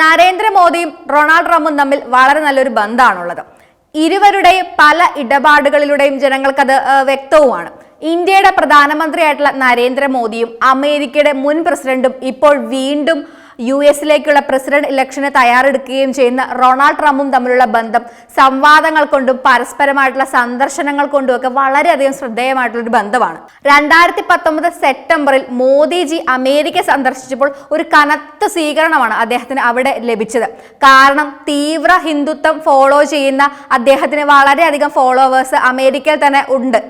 നരേന്ദ്രമോദിയും റൊണാൾഡ് ട്രംപും തമ്മിൽ വളരെ നല്ലൊരു ബന്ധമാണുള്ളത് ഇരുവരുടെയും പല ഇടപാടുകളിലൂടെയും ജനങ്ങൾക്കത് വ്യക്തവുമാണ്. ഇന്ത്യയുടെ പ്രധാനമന്ത്രിയായിട്ടുള്ള നരേന്ദ്രമോദിയും അമേരിക്കയുടെ മുൻ പ്രസിഡന്റും ഇപ്പോൾ വീണ്ടും യു എസിലേക്കുള്ള പ്രസിഡന്റ് ഇലക്ഷന് തയ്യാറെടുക്കുകയും ചെയ്യുന്ന റൊണാൾഡ് ട്രംപും തമ്മിലുള്ള ബന്ധം സംവാദങ്ങൾ കൊണ്ടും പരസ്പരമായിട്ടുള്ള സന്ദർശനങ്ങൾ കൊണ്ടും ഒക്കെ വളരെയധികം ശ്രദ്ധേയമായിട്ടുള്ള ഒരു ബന്ധമാണ്. രണ്ടായിരത്തി പത്തൊമ്പത് സെപ്റ്റംബറിൽ മോദിജി അമേരിക്ക സന്ദർശിച്ചപ്പോൾ ഒരു കനത്ത സ്വീകരണമാണ് അദ്ദേഹത്തിന് അവിടെ ലഭിച്ചത്. കാരണം തീവ്ര ഹിന്ദുത്വം ഫോളോ ചെയ്യുന്ന അദ്ദേഹത്തിന് വളരെയധികം ഫോളോവേഴ്സ് അമേരിക്കയിൽ തന്നെ ഉണ്ട്.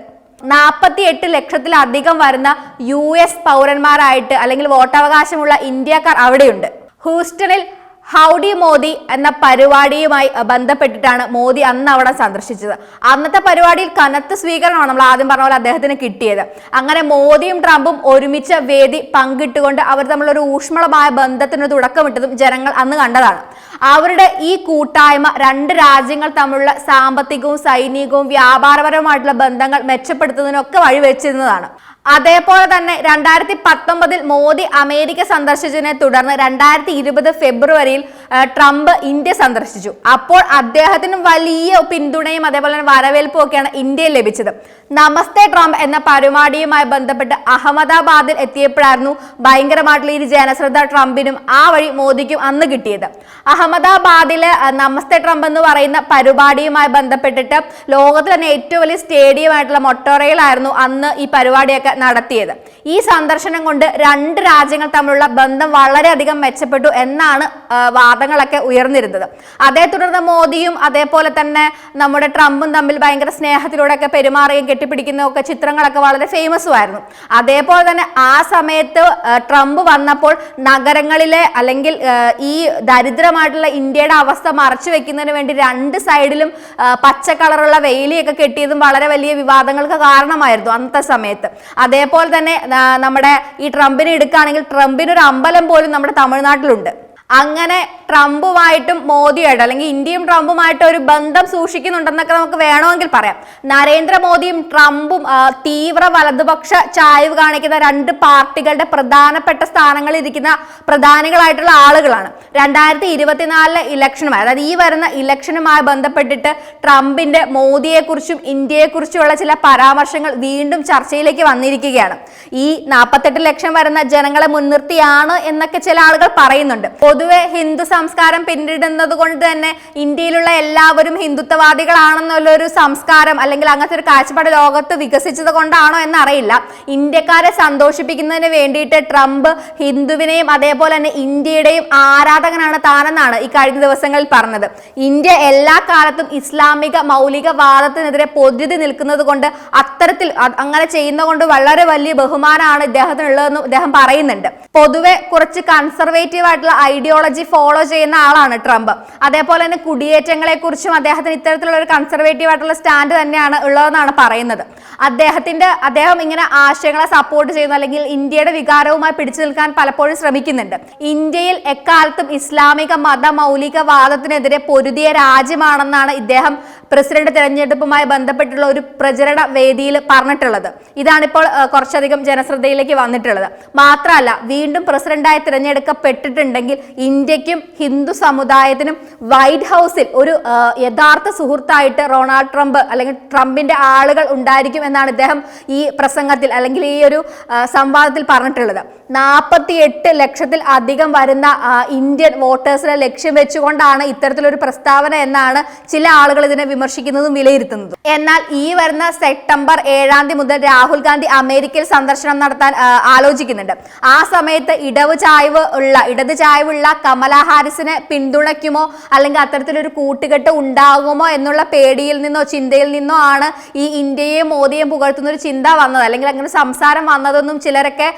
നാൽപ്പത്തി എട്ട് ലക്ഷത്തിലധികം വരുന്ന യു എസ് പൗരന്മാരായിട്ട് അല്ലെങ്കിൽ വോട്ടവകാശമുള്ള ഇന്ത്യക്കാർ അവിടെയുണ്ട്. ഹൂസ്റ്റണിൽ ഹൗഡി മോദി എന്ന പരിപാടിയുമായി ബന്ധപ്പെട്ടിട്ടാണ് മോദി അന്ന് അവിടെ സന്ദർശിച്ചത്. അന്നത്തെ പരിപാടിയിൽ കനത്ത സ്വീകരണമാണ് നമ്മൾ ആദ്യം പറഞ്ഞ പോലെ അദ്ദേഹത്തിന് കിട്ടിയത്. അങ്ങനെ മോദിയും ട്രംപും ഒരുമിച്ച് വേദി പങ്കിട്ടുകൊണ്ട് അവർ തമ്മിലൊരു ഊഷ്മളമായ ബന്ധത്തിന് തുടക്കമിട്ടതും ജനങ്ങൾ അന്ന് കണ്ടതാണ്. അവരുടെ ഈ കൂട്ടായ്മ രണ്ട് രാജ്യങ്ങൾ തമ്മിലുള്ള സാമ്പത്തികവും സൈനികവും വ്യാപാരപരവുമായിട്ടുള്ള ബന്ധങ്ങൾ മെച്ചപ്പെടുത്തുന്നതിനൊക്കെ വഴിവെച്ചിരുന്നതാണ്. അതേപോലെ തന്നെ രണ്ടായിരത്തി പത്തൊമ്പതിൽ മോദി അമേരിക്ക സന്ദർശിച്ചതിനെ തുടർന്ന് രണ്ടായിരത്തി ഇരുപത് ഫെബ്രുവരിയിൽ ട്രംപ് ഇന്ത്യ സന്ദർശിച്ചു. അപ്പോൾ അദ്ദേഹത്തിന് വലിയ പിന്തുണയും അതേപോലെ തന്നെ വരവേൽപ്പും ഒക്കെയാണ് ഇന്ത്യയിൽ ലഭിച്ചത്. നമസ്തേ ട്രംപ് എന്ന പരിപാടിയുമായി ബന്ധപ്പെട്ട് അഹമ്മദാബാദിൽ എത്തിയപ്പോഴായിരുന്നു ഭയങ്കരമായിട്ടുള്ള ഈ ജനശ്രദ്ധ ട്രംപിനും ആ വഴി മോദിക്കും അന്ന് കിട്ടിയത്. അഹമ്മദാബാദിലെ ആ, നമസ്തേ ട്രംപ് എന്ന് പറയുന്ന പരിപാടിയുമായി ബന്ധപ്പെട്ടിട്ട് ലോകത്തിലെ തന്നെ ഏറ്റവും വലിയ സ്റ്റേഡിയം ആയിട്ടുള്ള മൊട്ടോറയിലായിരുന്നു അന്ന് ഈ പരിപാടിയൊക്കെ നടത്തിയത്. ഈ സന്ദർശനം കൊണ്ട് രണ്ട് രാജ്യങ്ങൾ തമ്മിലുള്ള ബന്ധം വളരെയധികം മെച്ചപ്പെട്ടു എന്നാണ് വാദങ്ങളൊക്കെ ഉയർന്നിരുന്നത്. അതേ തുടർന്ന് മോദിയും അതേപോലെ തന്നെ നമ്മുടെ ട്രംപും തമ്മിൽ ഭയങ്കര സ്നേഹത്തിലൂടെയൊക്കെ പെരുമാറുകയും കെട്ടിപ്പിടിക്കുന്ന ഒക്കെ ചിത്രങ്ങളൊക്കെ വളരെ ഫേമസും ആയിരുന്നു അതേപോലെ തന്നെ ആ സമയത്ത് ട്രംപ് വന്നപ്പോൾ നഗരങ്ങളിലെ അല്ലെങ്കിൽ ഈ ദരിദ്രമായിട്ടുള്ള ഇന്ത്യയുടെ അവസ്ഥ മറച്ചു വെക്കുന്നതിന് വേണ്ടി രണ്ട് സൈഡിലും പച്ച കളറുള്ള വെയിലിയൊക്കെ കെട്ടിയതും വളരെ വലിയ വിവാദങ്ങൾക്ക് കാരണമായിരുന്നു അന്നത്തെ സമയത്ത്. അതേപോലെ തന്നെ നമ്മുടെ ഈ ട്രംപിനെ എടുക്കുകയാണെങ്കിൽ ട്രംപിനൊരു അമ്പലം പോലും നമ്മുടെ തമിഴ്നാട്ടിലുണ്ട്. അങ്ങനെ ട്രംപുമായിട്ടും മോദിയായിട്ടും അല്ലെങ്കിൽ ഇന്ത്യയും ട്രംപുമായിട്ടും ഒരു ബന്ധം സൂക്ഷിക്കുന്നുണ്ടെന്നൊക്കെ നമുക്ക് വേണമെങ്കിൽ പറയാം. നരേന്ദ്രമോദിയും ട്രംപും തീവ്ര വലതുപക്ഷ ചായ്വ് കാണിക്കുന്ന രണ്ട് പാർട്ടികളുടെ പ്രധാനപ്പെട്ട സ്ഥാനങ്ങളിൽ ഇരിക്കുന്ന പ്രധാനികളായിട്ടുള്ള ആളുകളാണ്. രണ്ടായിരത്തി ഇരുപത്തിനാലിലെ ഇലക്ഷനുമായി അതായത് ഈ വരുന്ന ഇലക്ഷനുമായി ബന്ധപ്പെട്ടിട്ട് ട്രംപിന്റെ മോദിയെക്കുറിച്ചും ഇന്ത്യയെക്കുറിച്ചുമുള്ള ചില പരാമർശങ്ങൾ വീണ്ടും ചർച്ചയിലേക്ക് വന്നിരിക്കുകയാണ്. ഈ നാൽപ്പത്തെട്ട് ലക്ഷം വരുന്ന ജനങ്ങളെ മുൻനിർത്തിയാണ് എന്നൊക്കെ ചില ആളുകൾ പറയുന്നുണ്ട്. പൊതുവെ ഹിന്ദു സംസ്കാരം പിന്തുടരുന്നത് കൊണ്ട് തന്നെ ഇന്ത്യയിലുള്ള എല്ലാവരും ഹിന്ദുത്വവാദികളാണെന്നുള്ള ഒരു സംസ്കാരം അല്ലെങ്കിൽ അങ്ങനത്തെ ഒരു കാഴ്ചപ്പാട് ലോകത്ത് വികസിച്ചത് കൊണ്ടാണോ എന്നറിയില്ല. ഇന്ത്യക്കാരെ സന്തോഷിപ്പിക്കുന്നതിന് വേണ്ടിയിട്ട് ട്രംപ് ഹിന്ദുവിനെയും അതേപോലെ തന്നെ ഇന്ത്യയുടെയും ആരാധകനാണ് താനെന്നാണ് ഈ കഴിഞ്ഞ ദിവസങ്ങളിൽ പറഞ്ഞത്. ഇന്ത്യ എല്ലാ കാലത്തും ഇസ്ലാമിക മൗലികവാദത്തിനെതിരെ പൊതുതി നിൽക്കുന്നത് കൊണ്ട് അത്തരത്തിൽ അങ്ങനെ ചെയ്യുന്നത് കൊണ്ട് വളരെ വലിയ ബഹുമാനമാണ് ഇദ്ദേഹത്തിനുള്ളതെന്ന് അദ്ദേഹം പറയുന്നുണ്ട്. പൊതുവെ കുറച്ച് കൺസർവേറ്റീവ് ആയിട്ടുള്ള ഐഡിയോളജി ഫോളോ ചെയ്യുന്ന ആളാണ് ട്രംപ്. അതേപോലെ തന്നെ കുടിയേറ്റങ്ങളെ കുറിച്ചും അദ്ദേഹത്തിന് ഇത്തരത്തിലുള്ള ഒരു കൺസർവേറ്റീവ് ആയിട്ടുള്ള സ്റ്റാൻഡ് തന്നെയാണ് ഉള്ളതെന്നാണ് പറയുന്നത്. അദ്ദേഹത്തിന്റെ അദ്ദേഹം ഇങ്ങനെ ആശയങ്ങളെ സപ്പോർട്ട് ചെയ്യുന്നു അല്ലെങ്കിൽ ഇന്ത്യയുടെ വികാരവുമായി പിടിച്ചു നിൽക്കാൻ പലപ്പോഴും ശ്രമിക്കുന്നുണ്ട്. ഇന്ത്യയിൽ എക്കാലത്തും ഇസ്ലാമിക മത മൗലികവാദത്തിനെതിരെ പൊരുതിയ രാജ്യമാണെന്നാണ് ഇദ്ദേഹം പ്രസിഡന്റ് തെരഞ്ഞെടുപ്പുമായി ബന്ധപ്പെട്ടുള്ള ഒരു പ്രചരണ വേദിയിൽ പറഞ്ഞിട്ടുള്ളത്. ഇതാണിപ്പോൾ കുറച്ചധികം ജനശ്രദ്ധയിലേക്ക് വന്നിട്ടുള്ളത്. മാത്രമല്ല വീണ്ടും പ്രസിഡന്റായി തിരഞ്ഞെടുക്കപ്പെട്ടിട്ടുണ്ടെങ്കിൽ ഇന്ത്യക്കും ഹിന്ദു സമുദായത്തിനും വൈറ്റ് ഹൗസിൽ ഒരു യഥാർത്ഥ സുഹൃത്തായിട്ട് റൊണാൾഡ് ട്രംപ് അല്ലെങ്കിൽ ട്രംപിന്റെ ആളുകൾ ഉണ്ടായിരിക്കും എന്നാണ് ഇദ്ദേഹം ഈ പ്രസംഗത്തിൽ അല്ലെങ്കിൽ ഈ ഒരു സംവാദത്തിൽ പറഞ്ഞിട്ടുള്ളത്. നാൽപ്പത്തി എട്ട് ലക്ഷത്തിൽ അധികം വരുന്ന ഇന്ത്യൻ വോട്ടേഴ്സിനെ ലക്ഷ്യം വെച്ചുകൊണ്ടാണ് ഇത്തരത്തിലൊരു പ്രസ്താവന എന്നാണ് ചില ആളുകൾ ഇതിനെ വിമർശിക്കുന്നതും വിലയിരുത്തുന്നതും. എന്നാൽ ഈ വരുന്ന സെപ്റ്റംബർ ഏഴാം തീയതി മുതൽ രാഹുൽ ഗാന്ധി അമേരിക്കയിൽ സന്ദർശനം നടത്താൻ ആലോചിക്കുന്നുണ്ട്. ആ സമയത്ത് ഇടവ് ചായ്വ് ഉള്ള ഇടത് ചായ്വുള്ള കമല ഹാരിസിനെ പിന്തുണയ്ക്കുമോ? അല്ലെങ്കിൽ അത്തരത്തിലൊരു കൂട്ടുകെട്ട് ഉണ്ടാകുമോ എന്നുള്ള പേടിയിൽ നിന്നോ ചിന്തയിൽ നിന്നോ ആണ് ഈ ഇന്ത്യയെ മോദിയെയും പുകഴ്ത്തുന്ന ഒരു ചിന്ത വന്നത്. അല്ലെങ്കിൽ അങ്ങനെ സംസാരം വന്നതെന്നും ചിലരൊക്കെ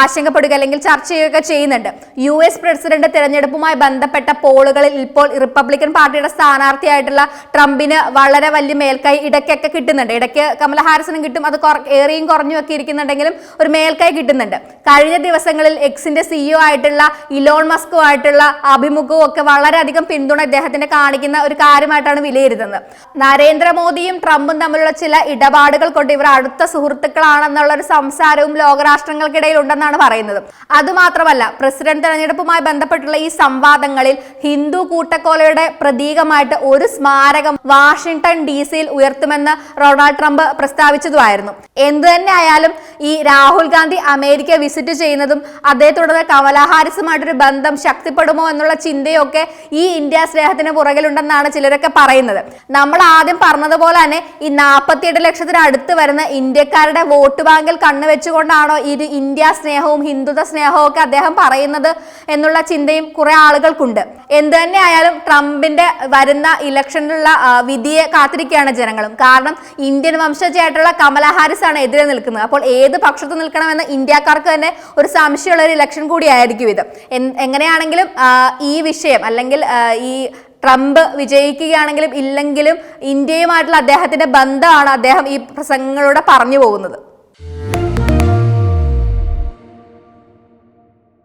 ആശങ്കപ്പെടുക അല്ലെങ്കിൽ ചർച്ച ചെയ്യുകയൊക്കെ ചെയ്യുന്നുണ്ട്. യു എസ് പ്രസിഡന്റ് തിരഞ്ഞെടുപ്പുമായി ബന്ധപ്പെട്ട പോളുകളിൽ ഇപ്പോൾ റിപ്പബ്ലിക്കൻ പാർട്ടിയുടെ സ്ഥാനാർത്ഥിയായിട്ടുള്ള ട്രംപിന് വളരെ വലിയ മേൽക്കൈ ഇടയ്ക്കൊക്കെ കിട്ടുന്നുണ്ട്. ഇടയ്ക്ക് കമല ഹാരിസിനും കിട്ടും. അത് ഏറിയും കുറഞ്ഞും ഒക്കെ ഇരിക്കുന്നുണ്ടെങ്കിലും ഒരു മേൽക്കൈ കിട്ടുന്നുണ്ട്. കഴിഞ്ഞ ദിവസങ്ങളിൽ എക്സിന്റെ സിഇഒ ആയിട്ടുള്ള ഇലോൺ മസ്കുമായിട്ടുള്ള അഭിമുഖവും ഒക്കെ വളരെയധികം പിന്തുണ ഇദ്ദേഹത്തിന് കാണിക്കുന്ന ഒരു കാര്യമായിട്ടാണ് വിലയിരുത്തുന്നത്. നരേന്ദ്രമോദിയും ട്രംപും തമ്മിലുള്ള ചില ഇടപാടുകൾ കൊണ്ട് ഇവർ അടുത്ത സുഹൃത്തുക്കളാണെന്നുള്ള ഒരു സംസാരവും ലോകരാഷ്ട്രങ്ങൾക്കിടയിൽ ഉണ്ടെന്നാണ് പറയുന്നത്. അതുമാത്രമല്ല പ്രസിഡന്റ് തെരഞ്ഞെടുപ്പുമായി ബന്ധപ്പെട്ടുള്ള ഈ സംവാദങ്ങളിൽ ഹിന്ദു കൂട്ടക്കൊലയുടെ പ്രതീകമായിട്ട് ഒരു സ്മാരകം വാഷിംഗ്ടൺ ഡി സിയിൽ ഉയർത്തുമെന്ന് റൊണാൾഡ് ട്രംപ് പ്രസ്താവിച്ചതുമായിരുന്നു. എന്തു തന്നെ ആയാലും ഈ രാഹുൽ ഗാന്ധി അമേരിക്ക വിസിറ്റ് ചെയ്യുന്നതും അതേ തുടർന്ന് കമലാ ഹാരിസുമായിട്ടൊരു ബന്ധം ശക്തിപ്പെടുമോ എന്നുള്ള ചിന്തയൊക്കെ ഈ ഇന്ത്യ സ്നേഹത്തിന് പുറകിലുണ്ടെന്നാണ് ചിലരൊക്കെ പറയുന്നത്. നമ്മൾ ആദ്യം പറഞ്ഞതുപോലെ തന്നെ ഈ നാൽപ്പത്തിയെട്ട് ലക്ഷത്തിന് അടുത്ത് വരുന്ന ഇന്ത്യക്കാരുടെ വോട്ട് ബാങ്കിൽ കണ്ണുവെച്ചുകൊണ്ടാണോ ഇത് ഇന്ത്യ സ്നേഹവും ഹിന്ദുത്വ സ്നേഹവും ഒക്കെ അദ്ദേഹം പറയുന്നത് എന്നുള്ള ചിന്തയും കുറെ ആളുകൾക്കുണ്ട്. എന്ത് തന്നെ ആയാലും ട്രംപിന്റെ വരുന്ന ഇലക്ഷനിലുള്ള വിധിയെ കാത്തിരിക്കുകയാണ് ജനങ്ങളും. കാരണം ഇന്ത്യൻ വംശജയായിട്ടുള്ള കമല ഹാരിസ് ആണ് എതിരെ നിൽക്കുന്നത്. അപ്പോൾ ഏത് പക്ഷത്ത് നിൽക്കണമെന്ന് ഇന്ത്യക്കാർക്ക് തന്നെ ഒരു സംശയമുള്ള ഒരു ഇലക്ഷൻ കൂടിയായിരിക്കും ഇത്. എങ്ങനെയാണെങ്കിലും ഈ വിഷയം അല്ലെങ്കിൽ ഈ ട്രംപ് വിജയിക്കുകയാണെങ്കിലും ഇല്ലെങ്കിലും ഇന്ത്യയുമായിട്ടുള്ള അദ്ദേഹത്തിന്റെ ബന്ധമാണ് അദ്ദേഹം ഈ പ്രസംഗങ്ങളിലൂടെ പറഞ്ഞു പോകുന്നത്.